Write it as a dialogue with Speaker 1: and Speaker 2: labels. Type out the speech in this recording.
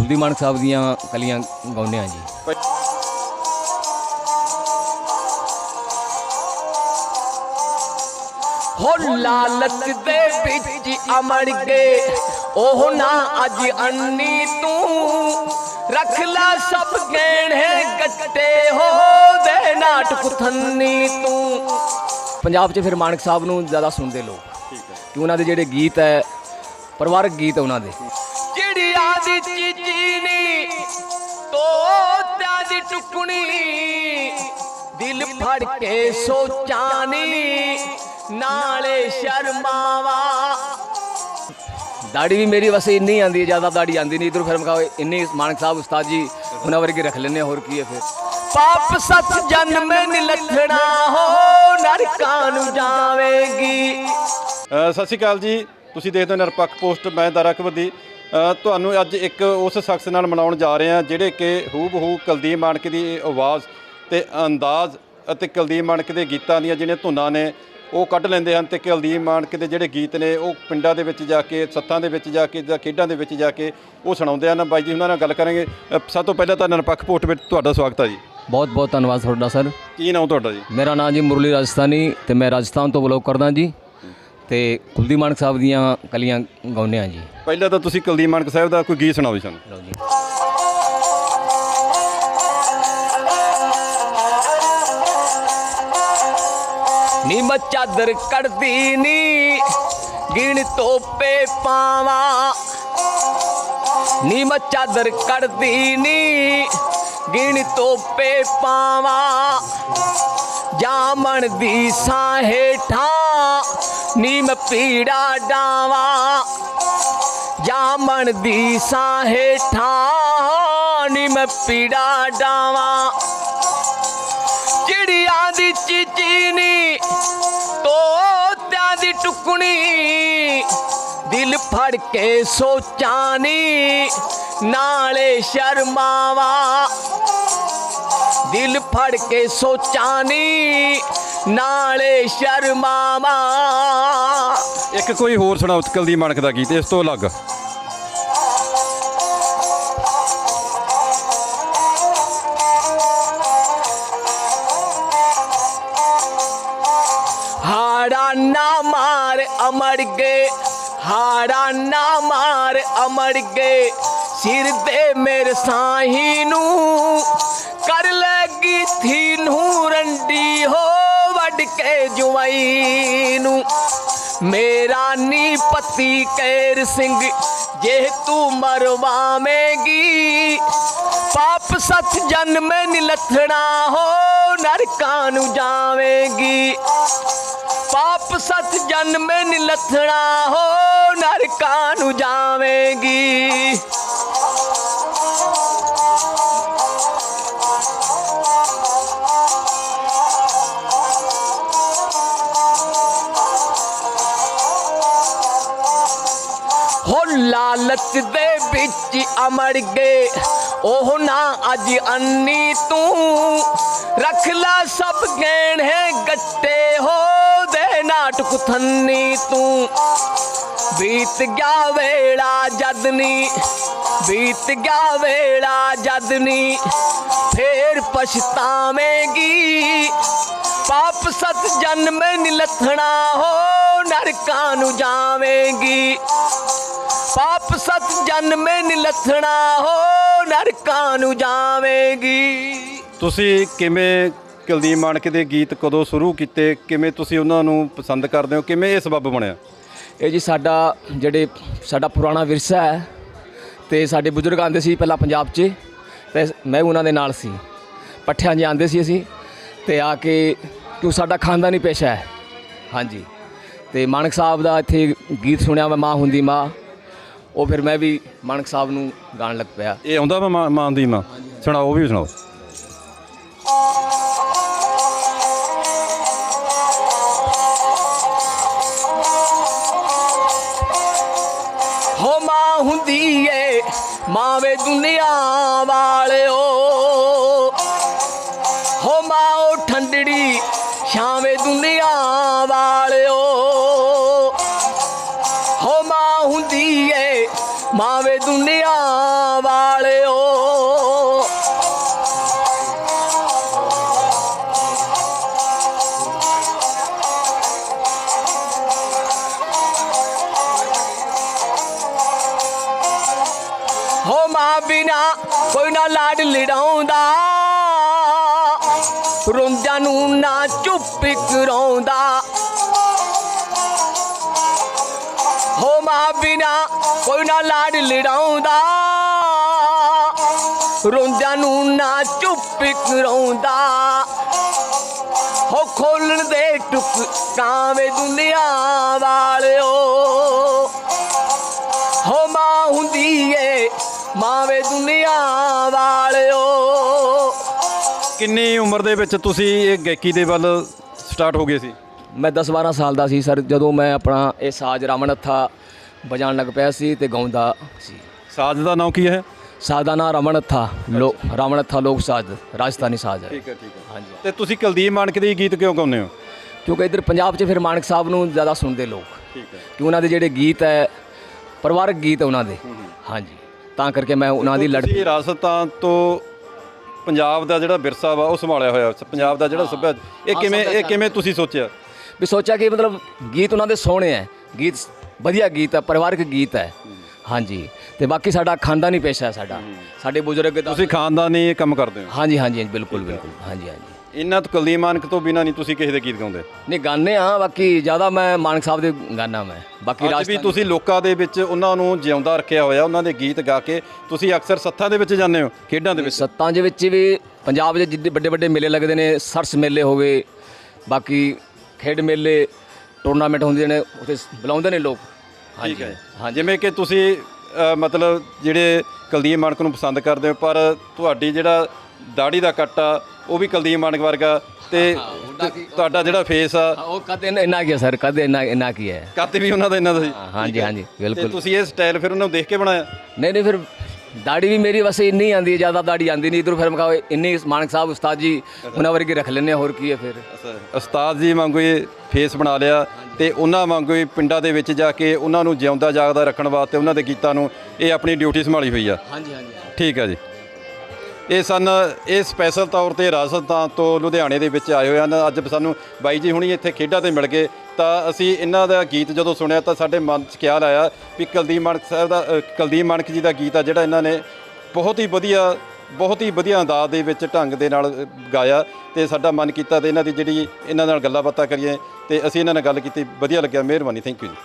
Speaker 1: ਕੁਲਦੀਪ ਮਾਨਕ ਸਾਹਿਬ ਦੀਆਂ ਕਲੀਆਂ ਗਾਉਂਦੇ ਹਾਂ ਜੀ।
Speaker 2: ਹੋ ਲਾਲਚ ਦੇ ਵਿੱਚ ਅਮੜ ਗਏ। ਉਹ ਨਾ ਅੱਜ ਅੰਨੀ ਤੂੰ। ਰੱਖ ਲੈ ਸਭ ਗਹਿਣੇ ਗੱਟੇ ਹੋ ਦੇ ਨਾਟਕ ਥੰਨੀ ਤੂੰ।
Speaker 1: ਪੰਜਾਬ 'ਚ ਫਿਰ ਮਾਨਕ ਸਾਹਿਬ ਨੂੰ ਜ਼ਿਆਦਾ ਸੁਣਦੇ ਲੋਕ। ਕਿ ਉਹਨਾਂ ਦੇ ਜਿਹੜੇ ਗੀਤ ਹੈ ਪਰਿਵਾਰਕ ਗੀਤ ਉਹਨਾਂ ਦੇ।
Speaker 2: ਚਿੜੀਆਂ ਦੀ ਟੁਕਣੀ ਦਿਲ ਫੜ ਕੇ ਸੋਚਾਨੀ ਨਾਲੇ ਸ਼ਰਮਾਵਾ।
Speaker 1: ਦਾੜੀ ਵੀ ਮੇਰੀ ਵਸੇ ਇੰਨੀ ਆਂਦੀ ਹੈ ਜ਼ਿਆਦਾ ਦਾੜੀ ਆਂਦੀ ਨਹੀਂ। ਇਧਰ ਫਿਰ ਮੈਂ ਕਹਾਂ ਇੰਨੀ ਮਾਨਕ ਸਾਹਿਬ ਉਸਤਾਦ ਜੀ ਉਹਨਾਂ ਵਰਗੇ ਰੱਖ ਹਾਂ, ਹੋਰ ਕੀ ਹੈ ਫਿਰ।
Speaker 2: ਪਾਪ ਸੱਤ ਜਨਮ ਨਿਲਥਣਾ ਹੋ ਨਰਕਾਂ ਨੂੰ ਜਾਵੇਗੀ।
Speaker 3: ਸਤਿ ਸ਼੍ਰੀ ਅਕਾਲ ਜੀ। ਤੁਸੀਂ ਦੇਖਦੇ ਹੋ ਨਿਰਪੱਖ ਪੋਸਟ ਮੈਂ ਦਾਰਾ ਕਬੱਦੀ ਤੁਹਾਨੂੰ ਅੱਜ ਇੱਕ ਉਸ ਸ਼ਖਸ ਨਾਲ ਮਿਲਾਉਣ ਜਾ ਰਹੇ ਹਾਂ ਜਿਹੜੇ ਕਿ ਹੂ ਬਹੂ ਕੁਲਦੀਪ ਮਾਨਕ ਦੀ ਆਵਾਜ਼ ਤੇ ਅੰਦਾਜ਼ ਅਤੇ ਕੁਲਦੀਪ ਮਾਨਕ ਦੇ ਗੀਤਾਂ ਦੀਆਂ ਜਿਹੜੀਆਂ ਧੁਨਾਂ ਨੇ ਉਹ ਕੱਢ ਲੈਂਦੇ ਹਨ ਤੇ ਕੁਲਦੀਪ ਮਾਨਕ ਦੇ ਜਿਹੜੇ ਗੀਤ ਨੇ ਉਹ ਪਿੰਡਾਂ ਦੇ ਵਿੱਚ ਜਾ ਕੇ ਸੱਥਾਂ ਦੇ ਵਿੱਚ ਜਾ ਕੇ ਜਾਂ ਖੇਡਾਂ ਦੇ ਵਿੱਚ ਜਾ ਕੇ ਉਹ ਸੁਣਾਉਂਦੇ ਹਨ। ਬਾਈ ਜੀ ਉਹਨਾਂ ਨਾਲ ਗੱਲ ਕਰਾਂਗੇ। ਸਭ ਤੋਂ ਪਹਿਲਾਂ ਤਾਂ ਨਿਰਪੱਖ ਪੋਸਟ ਵਿੱਚ ਤੁਹਾਡਾ ਸਵਾਗਤ ਹੈ ਜੀ।
Speaker 1: ਬਹੁਤ ਬਹੁਤ ਧੰਨਵਾਦ ਤੁਹਾਡਾ ਸਰ।
Speaker 3: ਕੀ ਨਾਮ ਤੁਹਾਡਾ ਜੀ?
Speaker 1: ਮੇਰਾ ਨਾਮ ਜੀ ਮੁਰਲੀ ਰਾਜਸਥਾਨੀ ਤੇ ਮੈਂ ਰਾਜਸਥਾਨ ਤੋਂ ਬਲੌਗ ਕਰਦਾ ਜੀ। ਤੇ ਕੁਲਦੀਪ ਮਾਨਕ ਸਾਹਿਬ ਦੀਆਂ ਕਲੀਆਂ ਗਾਉਂਦੇ ਹਾਂ ਜੀ।
Speaker 3: ਪਹਿਲਾਂ ਤਾਂ ਤੁਸੀਂ ਕੁਲਦੀਪ ਮਾਨਕ ਸਾਹਿਬ ਦਾ ਕੋਈ ਗੀਤ ਸੁਣਾਓ ਜੀ ਸਾਨੂੰ।
Speaker 1: ਲਓ ਜੀ।
Speaker 2: ਨੀ ਮੈਂ ਚਾਦਰ ਕੱਢਦੀ ਨੀ ਗਿਣ ਤੋਪੇ ਪਾਵਾਂ। ਨੀ ਮੈਂ ਚਾਦਰ ਕੱਢਦੀ ਨੀ ਗਿਣ ਤੋਪੇ ਪਾਵਾਂ। ਜਾਮਣ ਦੀ ਸਾਹੇਠਾਂ ਨੀਮ ਮੈਂ ਪੀੜਾ ਡਾਵਾਂ, ਜਾਮਣ ਦੀ ਸਾਹੇਠਾਂ ਹੇਠਾਂ ਨੀਮ ਪੀੜਾ ਡਾਵਾਂ। ਚਿੜੀਆਂ ਦੀ ਚੀਚੀਨੀ, ਤੋਤਿਆਂ ਦੀ ਟੁਕਣੀ, ਦਿਲ ਫੜ ਕੇ ਸੋਚਾਂ ਨੀ ਨਾਲੇ ਸ਼ਰਮਾਵਾ। ਦਿਲ ਫੜ ਕੇ ਸੋਚਾਂ ਨੀ ਨਾਲੇ ਸ਼ਰਮਾਵਾ।
Speaker 3: ਇੱਕ ਕੋਈ ਹੋਰ ਸੁਣਾਓ ਕੁਲਦੀਪ ਮਾਨਕ ਦਾ ਗੀਤ ਇਸ ਤੋਂ ਅਲੱਗ।
Speaker 2: ਹਾੜਾ ਨਾ ਮਾਰ ਅਮੜ ਗਏ ਹਾੜਾ ਨਾ ਮਾਰ ਅਮੜ ਗਏ। ਸਿਰ ਦੇ ਮੇਰੇ ਸਾਹੀ ਨੂੰ ਕਰ ਲੱਗੀ ਥੀ ਨੂੰ ਰੰਡੀ ਹੋ। ਕੇ ਜੁਆਈ ਨੂੰ। ਮੇਰਾ ਨੀ ਪਤੀ ਕੈਰ ਸਿੰਘ, ਜੇ ਤੂੰ ਮਰਵਾਵੇਂਗੀ। ਪਾਪ ਸੱਤ ਜਨਮ ਨਿਲਥਣਾ ਹੋ, ਨਰਕਾਂ ਨੂੰ ਜਾਵੇਂਗੀ। ਪਾਪ ਸੱਤ ਜਨਮ ਨਿਲਥਣਾ ਹੋ, ਨਰਕਾਂ ਨੂੰ ਜਾਵੇਂਗੀ। ਲਾਲਚ ਦੇ ਵਿੱਚ ਅਮੜ ਗਏ। ਉਹ ਨਾ ਅੱਜ ਅੰਨੀ ਤੂੰ। ਰੱਖ ਲੈ ਸਭ ਗਹਿਣੇ ਗੱਟੇ ਹੋ ਦੇ ਨਾਟਕ ਥੰਨੀ ਤੂੰ। ਬੀਤ ਗਿਆ ਵੇਲਾ ਜਦਨੀ, ਬੀਤ ਗਿਆ ਵੇਲਾ ਜਦਨੀ। ਫੇਰ ਪਛਤਾਵੇਂਗੀ। ਪਾਪ ਸਤ ਜਨਮ ਨਿਲਥਣਾ ਹੋ ਨਰਕਾਂ ਨੂੰ ਜਾਵੇਂਗੀ। ਪਾਪ ਸਤ ਜਨਮ ਨਿਲਥਣਾ ਹੋ ਨਰਕਾਂ ਨੂੰ ਜਾਵੇਂਗੀ।
Speaker 3: ਤੁਸੀਂ ਕਿਵੇਂ ਕੁਲਦੀਪ ਮਾਨਕ ਦੇ ਗੀਤ ਕਦੋਂ ਸ਼ੁਰੂ ਕੀਤੇ? ਕਿਵੇਂ ਤੁਸੀਂ ਉਹਨਾਂ ਨੂੰ ਪਸੰਦ ਕਰਦੇ ਹੋ? ਕਿਵੇਂ ਇਹ ਸਬਬ ਬਣਿਆ?
Speaker 1: ਇਹ ਜੀ ਸਾਡਾ ਜਿਹੜੇ ਸਾਡਾ ਪੁਰਾਣਾ ਵਿਰਸਾ ਹੈ ਤੇ ਸਾਡੇ ਬਜ਼ੁਰਗ ਆਂਦੇ ਸੀ ਪਹਿਲਾਂ ਪੰਜਾਬ 'ਚ ਤੇ ਮੈਂ ਉਹਨਾਂ ਦੇ ਨਾਲ ਸੀ। ਪੱਠਿਆਂ 'ਚ ਆਂਦੇ ਸੀ ਅਸੀਂ ਤੇ ਆ ਕੇ ਕਿਉਂ ਸਾਡਾ ਖਾਨਦਾਨੀ ਪੇਸ਼ਾ ਹੈ। ਹਾਂਜੀ। ਤੇ ਮਾਨਕ ਸਾਹਿਬ ਦਾ ਇੱਥੇ ਗੀਤ ਸੁਣਿਆ ਮੈਂ ਮਾਂ ਹੁੰਦੀ ਮਾਂ। ਉਹ ਫਿਰ ਮੈਂ ਵੀ ਮਾਨਕ ਸਾਹਿਬ ਨੂੰ ਗਾਣ ਲੱਗ ਪਿਆ।
Speaker 3: ਇਹ ਆਉਂਦਾ ਵਾ ਮਾਂ ਮਾਂ ਦੀ ਮਾਂ ਸੁਣਾਓ ਉਹ ਵੀ ਸੁਣਾਓ।
Speaker 2: ਹੋ ਮਾਂ ਹੁੰਦੀ ਏ ਮਾਵੇ ਦੁਨੀਆ ਵਾਲਿਓ। ਹੋ ਮਾਂ ਉਹ ਠੰਡੜੀ ਛਾਵੇਂ ਦੁਨੀਆ ਵਾਲਿਓ। ਹੋ ਮਾਂ ਹੁੰਦੀ ਏ ਮਾਵੇ ਦੁਨੀਆ ਵਾਲਿਓ।
Speaker 4: ਹੋ ਮਾਂ ਬਿਨਾ ਕੋਈ ਨਾ ਲਾਡ ਲਿੜਾਉਂਦਾ ਰੋਂਦਿਆਂ ਨੂੰ ਨਾ ਚੁੱਪ ਕਰਾਉਂਦਾ। ਬਿਨਾ ਕੋਈ ਨਾ ਲਾਡ ਲੜਾਉਂਦਾ। ਰੋਂਦਿਆਂ ਨੂੰ ਨਾ ਚੁੱਪ ਕਰਾਉਂਦਾ ਹੋ ਖੋਲਣ ਦੇ ਟੁਕ ਕਾਵੇਂ ਦੁਨੀਆ ਵਾਲਿਓ। ਹੋ ਮਾਂ ਹੁੰਦੀ ਏ ਮਾਵੇ ਦੁਨੀਆ ਵਾਲਿਓ।
Speaker 3: ਕਿੰਨੀ ਉਮਰ ਦੇ ਵਿੱਚ ਤੁਸੀਂ ਇਹ ਗਾਇਕੀ ਦੇ ਵੱਲ ਸਟਾਰਟ ਹੋ ਗਏ ਸੀ?
Speaker 2: ਮੈਂ 10 12 ਸਾਲ ਦਾ ਸੀ ਸਰ ਜਦੋਂ ਮੈਂ ਆਪਣਾ ਇਹ ਸਾਜ ਰਾਮਣ ਹੱਥਾ ਵਜਾਉਣ ਲੱਗ ਪਿਆ ਸੀ ਤੇ ਗਾਉਂਦਾ ਸੀ।
Speaker 3: ਸਾਜ਼ ਦਾ ਨਾਮ ਕੀ ਹੈ?
Speaker 2: ਸਾਜ ਦਾ ਨਾਂ ਰਮਣ ਹੱਥਾ ਲੋ ਰਮਣ ਹੱਥਾ ਲੋਕ ਸਾਜ ਰਾਜਸਥਾਨੀ ਸਾਜ ਹੈ।
Speaker 3: ਠੀਕ ਹੈ ਠੀਕ ਹੈ।
Speaker 2: ਹਾਂਜੀ।
Speaker 3: ਤੇ ਤੁਸੀਂ ਕੁਲਦੀਪ ਮਾਨਕ ਦੇ ਗੀਤ ਕਿਉਂ ਗਾਉਂਦੇ ਹੋ?
Speaker 2: ਕਿਉਂਕਿ ਇੱਧਰ ਪੰਜਾਬ 'ਚ ਫਿਰ ਮਾਨਕ ਸਾਹਿਬ ਨੂੰ ਜ਼ਿਆਦਾ ਸੁਣਦੇ ਲੋਕ।
Speaker 3: ਠੀਕ ਹੈ।
Speaker 2: ਕਿ ਉਹਨਾਂ ਦੇ ਜਿਹੜੇ ਗੀਤ ਹੈ ਪਰਿਵਾਰਕ ਗੀਤ ਹੈ ਉਹਨਾਂ ਦੇ। ਹਾਂਜੀ। ਤਾਂ ਕਰਕੇ ਮੈਂ ਉਹਨਾਂ ਦੀ ਲੜ
Speaker 3: ਤੁਸੀਂ ਰਾਜਸਥਾਨ ਤੋਂ ਪੰਜਾਬ ਦਾ ਜਿਹੜਾ ਵਿਰਸਾ ਵਾ ਉਹ ਸੰਭਾਲਿਆ ਹੋਇਆ ਪੰਜਾਬ ਦਾ ਜਿਹੜਾ ਸੱਭਿਆਚਾਰ ਇਹ ਕਿਵੇਂ ਇਹ ਕਿਵੇਂ ਤੁਸੀਂ ਸੋਚਿਆ?
Speaker 2: ਵੀ ਸੋਚਿਆ ਕਿ ਮਤਲਬ ਗੀਤ ਉਹਨਾਂ ਦੇ ਸੋਹਣੇ ਹੈ। ਗੀਤ ਵਧੀਆ ਗੀਤ ਹੈ ਪਰਿਵਾਰਕ ਗੀਤ ਹੈ। ਹਾਂਜੀ। ਤੇ ਬਾਕੀ ਸਾਡਾ ਖਾਨਦਾਨੀ ਪੇਸ਼ਾ ਹੈ ਸਾਡਾ। ਸਾਡੇ ਬਜ਼ੁਰਗ ਦਾ
Speaker 3: ਤੁਸੀਂ ਖਾਨਦਾਨੀ ਕੰਮ ਕਰਦੇ ਹੋ?
Speaker 2: ਹਾਂਜੀ ਹਾਂਜੀ ਹਾਂਜੀ, ਬਿਲਕੁਲ ਬਿਲਕੁਲ। ਹਾਂਜੀ ਹਾਂਜੀ।
Speaker 3: ਇਹਨਾਂ ਤੋਂ ਕੁਲਦੀਪ ਮਾਨਕ ਤੋਂ ਬਿਨਾਂ ਨਹੀਂ ਤੁਸੀਂ ਕਿਸੇ ਦੇ ਗੀਤ ਗਾਉਂਦੇ?
Speaker 2: ਨਹੀਂ ਗਾਣੇ ਆ ਬਾਕੀ ਜ਼ਿਆਦਾ ਮੈਂ ਮਾਨਕ ਸਾਹਿਬ ਦੇ ਗਾਣਾ ਮੈਂ। ਬਾਕੀ
Speaker 3: ਅੱਜ ਵੀ
Speaker 2: ਰਾਜਸਥਾਨ
Speaker 3: ਤੁਸੀਂ ਲੋਕਾਂ ਦੇ ਵਿੱਚ ਉਹਨਾਂ ਨੂੰ ਜਿਉਂਦਾ ਰੱਖਿਆ ਹੋਇਆ ਉਹਨਾਂ ਦੇ ਗੀਤ ਗਾ ਕੇ ਤੁਸੀਂ ਅਕਸਰ ਸੱਥਾਂ ਦੇ ਵਿੱਚ ਜਾਂਦੇ ਹੋ ਖੇਡਾਂ ਦੇ ਵਿੱਚ?
Speaker 2: ਸੱਤਾਂ ਦੇ ਵਿੱਚ ਵੀ ਪੰਜਾਬ ਦੇ ਜਿੱਡੇ ਵੱਡੇ ਵੱਡੇ ਮੇਲੇ ਲੱਗਦੇ ਨੇ ਸਰਸ ਮੇਲੇ ਹੋ ਗਏ ਬਾਕੀ ਖੇਡ ਮੇਲੇ ਟੂਰਨਾਮੈਂਟ ਹੁੰਦੇ ਨੇ ਉੱਥੇ ਬੁਲਾਉਂਦੇ ਨੇ ਲੋਕ।
Speaker 3: ਠੀਕ ਹੈ। ਹਾਂ ਜਿਵੇਂ ਕਿ ਤੁਸੀਂ ਅ, ਮਤਲਬ ਜਿਹੜੇ ਕੁਲਦੀਪ ਮਾਨਕ ਨੂੰ ਪਸੰਦ ਕਰਦੇ ਹੋ ਪਰ ਤੁਹਾਡੀ ਜਿਹੜਾ ਦਾੜੀ ਦਾ ਕੱਟ ਆ ਉਹ ਵੀ ਕੁਲਦੀਪ ਮਾਨਕ ਵਰਗਾ ਤੇ ਤੁਹਾਡਾ ਜਿਹੜਾ ਫੇਸ ਆ।
Speaker 2: ਹਾਂ, ਉਹ ਕਦੇ ਇੰਨਾ ਕੀ ਹੈ ਸਰ? ਕਦੇ ਇੰਨਾ ਇੰਨਾ ਕੀ ਹੈ?
Speaker 3: ਕੱਦ ਵੀ ਉਹਨਾਂ ਦਾ ਇਹਨਾਂ ਦਾ ਸੀ।
Speaker 2: ਹਾਂ, ਹਾਂਜੀ ਹਾਂਜੀ
Speaker 3: ਤੇ
Speaker 2: ਬਿਲਕੁਲ
Speaker 3: ਤੁਸੀਂ ਇਹ ਸਟਾਈਲ ਫਿਰ ਉਹਨਾਂ ਨੂੰ ਦੇਖ ਕੇ ਬਣਾਇਆ?
Speaker 2: ਨਹੀਂ ਨਹੀਂ ਫਿਰ ਦਾੜੀ ਵੀ ਮੇਰੀ ਵੈਸੇ ਇੰਨੀ ਆਂਦੀ ਹੈ ਜ਼ਿਆਦਾ ਦਾੜੀ ਆਂਦੀ ਨਹੀਂ ਇਧਰ ਫਿਰ ਮੈਂ ਕਹਾ ਇੰਨੀ ਮਾਨਕ ਸਾਹਿਬ ਉਸਤਾਦ ਜੀ ਉਹਨਾਂ ਵਰਗੀ ਰੱਖ ਹਾਂ, ਹੋਰ ਕੀ ਹੈ ਫਿਰ
Speaker 3: ਉਸਤਾਦ ਜੀ ਵਾਂਗੂ ਇਹ ਫੇਸ ਬਣਾ ਲਿਆ ਤੇ ਉਹਨਾਂ ਵਾਂਗੂ ਹੀ ਪਿੰਡਾਂ ਦੇ ਵਿੱਚ ਜਾ ਕੇ ਉਹਨਾਂ ਨੂੰ ਜਿਉਂਦਾ ਜਾਗਦਾ ਰੱਖਣ ਵਾਸਤੇ ਉਹਨਾਂ ਦੇ ਗੀਤਾਂ ਨੂੰ ਇਹ ਆਪਣੀ ਡਿਊਟੀ ਸੰਭਾਲੀ ਹੋਈ ਆ
Speaker 2: ਹਾਂਜੀ ਹਾਂਜੀ
Speaker 3: ਠੀਕ ਆ ਜੀ ਇਹ ਸਨ, ਇਹ ਸਪੈਸ਼ਲ ਤੌਰ ਤੇ ਰਾਜਸਥਾਨ ਤੋਂ ਲੁਧਿਆਣੇ ਦੇ ਵਿੱਚ ਆਏ ਹੋਏ ਹਨ। ਅੱਜ ਸਾਨੂੰ ਬਾਈ ਜੀ ਹੁਣੀ ਇੱਥੇ ਖੇਡਾਂ ਤੇ ਮਿਲ ਗਏ। ਤਾਂ ਅਸੀਂ ਇਹਨਾਂ ਦਾ ਗੀਤ ਜਦੋਂ ਸੁਣਿਆ ਤਾਂ ਸਾਡੇ ਮਨ 'ਚ ਖਿਆਲ ਆਇਆ ਵੀ ਕੁਲਦੀਪ ਮਾਨਕ ਸਾਹਿਬ ਦਾ ਕੁਲਦੀਪ ਮਾਨਕ ਜੀ ਦਾ ਗੀਤ ਆ ਜਿਹੜਾ ਇਹਨਾਂ ਨੇ ਬਹੁਤ ਹੀ ਵਧੀਆ, ਬਹੁਤ ਹੀ ਵਧੀਆ ਅੰਦਾਜ਼ ਦੇ ਵਿੱਚ ਢੰਗ ਦੇ ਨਾਲ ਗਾਇਆ ਤੇ ਸਾਡਾ ਮਨ ਕੀਤਾ ਤੇ ਇਹਨਾਂ ਦੀ ਜਿਹੜੀ ਇਹਨਾਂ ਨਾਲ ਗੱਲਾਂ ਬਾਤਾਂ ਕਰੀਏ ਤੇ ਅਸੀਂ ਇਹਨਾਂ ਨਾਲ ਗੱਲ ਕੀਤੀ। ਵਧੀਆ ਲੱਗਿਆ, ਮਿਹਰਬਾਨੀ ਥੈਂਕ ਯੂ ਜੀ।